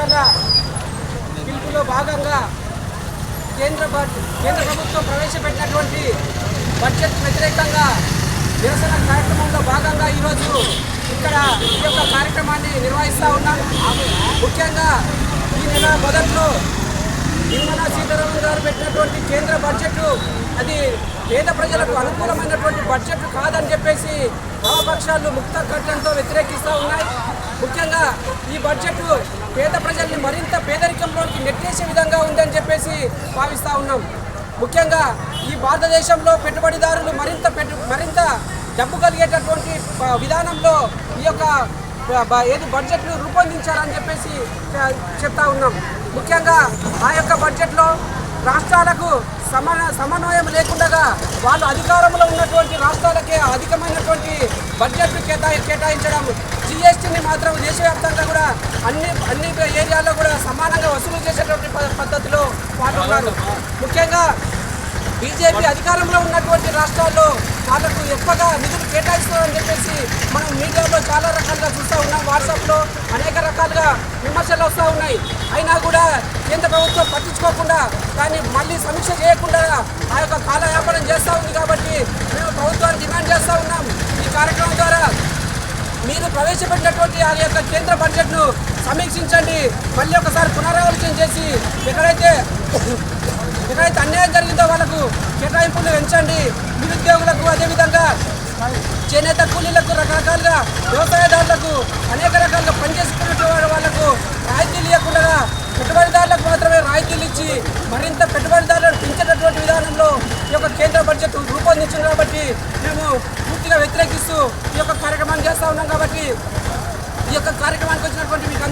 పక్షాల పిలుపులో భాగంగా కేంద్ర బడ్- కేంద్ర ప్రభుత్వం ప్రవేశపెట్టినటువంటి బడ్జెట్ వ్యతిరేకంగా నిరసన కార్యక్రమంలో భాగంగా ఈరోజు ఇక్కడ ఈ యొక్క కార్యక్రమాన్ని నిర్వహిస్తూ ఉన్నాం. ముఖ్యంగా ఈ నెల మొదట్లో నిర్మలా సీతారామన్ గారు పెట్టినటువంటి కేంద్ర బడ్జెట్ అది పేద ప్రజలకు అనుకూలమైనటువంటి బడ్జెట్ కాదని చెప్పేసి వామపక్షాలు ముక్త కట్టడంతో వ్యతిరేకిస్తూ ఉన్నాయి. ముఖ్యంగా ఈ బడ్జెట్ పేద ప్రజల్ని మరింత పేదరికంలోకి నెట్టేసే విధంగా ఉందని చెప్పేసి భావిస్తూ ఉన్నాం. ముఖ్యంగా ఈ భారతదేశంలో పెట్టుబడిదారులు మరింత పెట్టు మరింత డబ్బు కలిగేటటువంటి విధానంలో ఈ యొక్క ఏది బడ్జెట్ను రూపొందించారని చెప్పేసి చెప్తా ఉన్నాం. ముఖ్యంగా ఆ యొక్క బడ్జెట్లో రాష్ట్రాలకు సమన సమన్వయం లేకుండా వాళ్ళు అధికారంలో ఉన్నటువంటి రాష్ట్రాలకే అధికమైనటువంటి బడ్జెట్ను కేటా కేటాయించడం. జిఎస్టీని మాత్రం దేశవ్యాప్తంగా కూడా అన్ని అన్ని ఏరియాల్లో కూడా సమానంగా వసూలు చేసేటువంటి ప- పద్ధతిలో వాళ్ళు ఉన్నారు ముఖ్యంగా బీజేపీ అధికారంలో ఉన్నటువంటి రాష్ట్రాల్లో వాళ్ళకు ఎక్కువగా నిధులు కేటాయిస్తున్నారని చెప్పేసి మనం మీడియాలో చాలా రకాలుగా చూస్తూ ఉన్నాం. వాట్సాప్లో అనేక రకాలుగా విమర్శలు వస్తూ ఉన్నాయి. అయినా కూడా కేంద్ర ప్రభుత్వం పట్టించుకోకుండా దాన్ని మళ్ళీ సమీక్ష చేయకుండా ఆ యొక్క కాలయాపనం చేస్తూ ఉంది కాబట్టి మేము ప్రభుత్వాన్ని డిమాండ్ చేస్తూ ఉన్నాం ఈ కార్యక్రమం ద్వారా మీరు ప్రవేశపెట్టినటువంటి ఆ యొక్క కేంద్ర బడ్జెట్ను సమీక్షించండి. మళ్ళీ ఒకసారి పునరాలోచన చేసి ఎక్కడైతే ఎక్కడైతే అన్యాయం జరిగిందో వాళ్ళకు కేటాయింపులు పెంచండి నిరుద్యోగులకు అదేవిధంగా చేనేత కూలీలకు రకరకాలుగా వ్యవసాయదారులకు అనేక రకాలుగా పనిచేసుకున్న ఈ కేంద్ర బడ్జెట్ రూపొందించింది కాబట్టి మేము పూర్తిగా వ్యతిరేకిస్తూ ఈ యొక్క కార్యక్రమాన్ని చేస్తూ ఉన్నాం కాబట్టి ఈ యొక్క కార్యక్రమానికి వచ్చినటువంటి మీకు